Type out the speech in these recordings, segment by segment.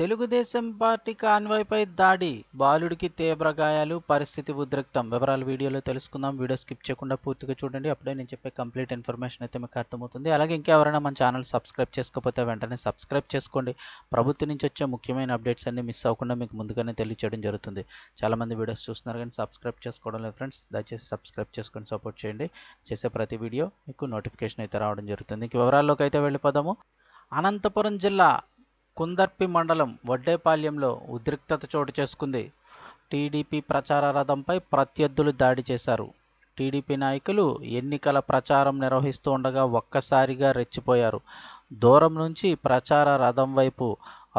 Telugu Desam party కాన్వాయ్పై దాడి బాలుడికి తీవ్ర గాయాలు పరిస్థితి ఉద్రిక్తం. వివరాలు వీడియోలో తెలుసుకుందాం. వీడియో స్కిప్ చేయకుండా పూర్తిగా చూడండి. అప్పుడే నేను చెప్పే కంప్లీట్ ఇన్ఫర్మేషన్ అయితే మీకు అర్థమవుతుంది. అలాగే ఇంకెవరైనా మన ఛానల్ సబ్స్క్రైబ్ చేసుకోకపోతే వెంటనే సబ్స్క్రైబ్ చేసుకోండి. ప్రభుత్వం నుంచి వచ్చే ముఖ్యమైన అప్డేట్స్ అన్ని మిస్ అవ్వకుండా మీకు ముందుగానే తెలియచేయడం జరుగుతుంది. చాలామంది వీడియోస్ చూస్తున్నారు కానీ సబ్స్క్రైబ్ చేసుకోవడం లేదు ఫ్రెండ్స్. దయచేసి సబ్స్క్రైబ్ చేసుకొని సపోర్ట్ చేయండి. చేసే ప్రతి వీడియో మీకు నోటిఫికేషన్ అయితే రావడం జరుగుతుంది. ఇంక వివరాల్లోకి అయితే వెళ్ళిపోదాము. అనంతపురం జిల్లా కుందర్పి మండలం వడ్డేపాళ్యంలో ఉద్రిక్తత చోటు చేసుకుంది. టీడీపీ ప్రచార రథంపై ప్రత్యర్థులు దాడి చేశారు. టీడీపీ నాయకులు ఎన్నికల ప్రచారం నిర్వహిస్తూ ఉండగా ఒక్కసారిగా రెచ్చిపోయారు. దూరం నుంచి ప్రచార రథం వైపు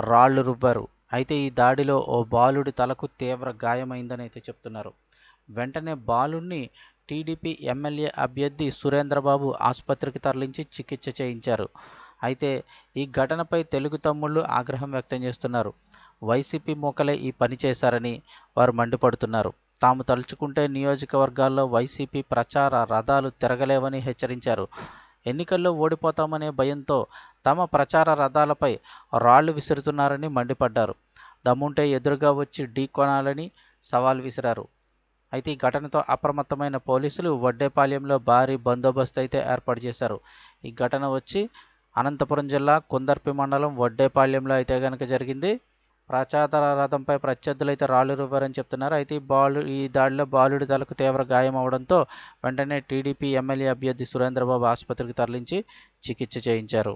రాళ్ళు రువ్వారు. అయితే ఈ దాడిలో ఓ బాలుడి తలకు తీవ్ర గాయమైందని అయితే చెప్తున్నారు. వెంటనే బాలుడిని టీడీపీ ఎమ్మెల్యే అభ్యర్థి సురేంద్రబాబు ఆసుపత్రికి తరలించి చికిత్స చేయించారు. అయితే ఈ ఘటనపై తెలుగు తమ్ముళ్ళు ఆగ్రహం వ్యక్తం చేస్తున్నారు. వైసీపీ మూకలే ఈ పని చేశారని వారు మండిపడుతున్నారు. తాము తలుచుకుంటే నియోజకవర్గాల్లో వైసీపీ ప్రచార రథాలు తిరగలేవని హెచ్చరించారు. ఎన్నికల్లో ఓడిపోతామనే భయంతో తమ ప్రచార రథాలపై రాళ్ళు విసురుతున్నారని మండిపడ్డారు. దమ్ముంటే ఎదురుగా వచ్చి ఢీకొనాలని సవాల్ విసిరారు. అయితే ఈ ఘటనతో అప్రమత్తమైన పోలీసులు వడ్డేపాలెంలో భారీ బందోబస్తు అయితే ఏర్పాటు చేశారు. ఈ ఘటన వచ్చి అనంతపురం జిల్లా కుందర్పి మండలం వడ్డేపాళ్యంలో అయితే కనుక జరిగింది. ప్రచార రథంపై ప్రత్యర్థులు అయితే రాళ్ళు రువ్వారని చెప్తున్నారు. అయితే ఈ బాలు ఈ దాడిలో బాలుడి తలకు తీవ్ర గాయం అవడంతో వెంటనే టీడీపీ ఎమ్మెల్యే అభ్యర్థి సురేంద్రబాబు ఆసుపత్రికి తరలించి చికిత్స చేయించారు.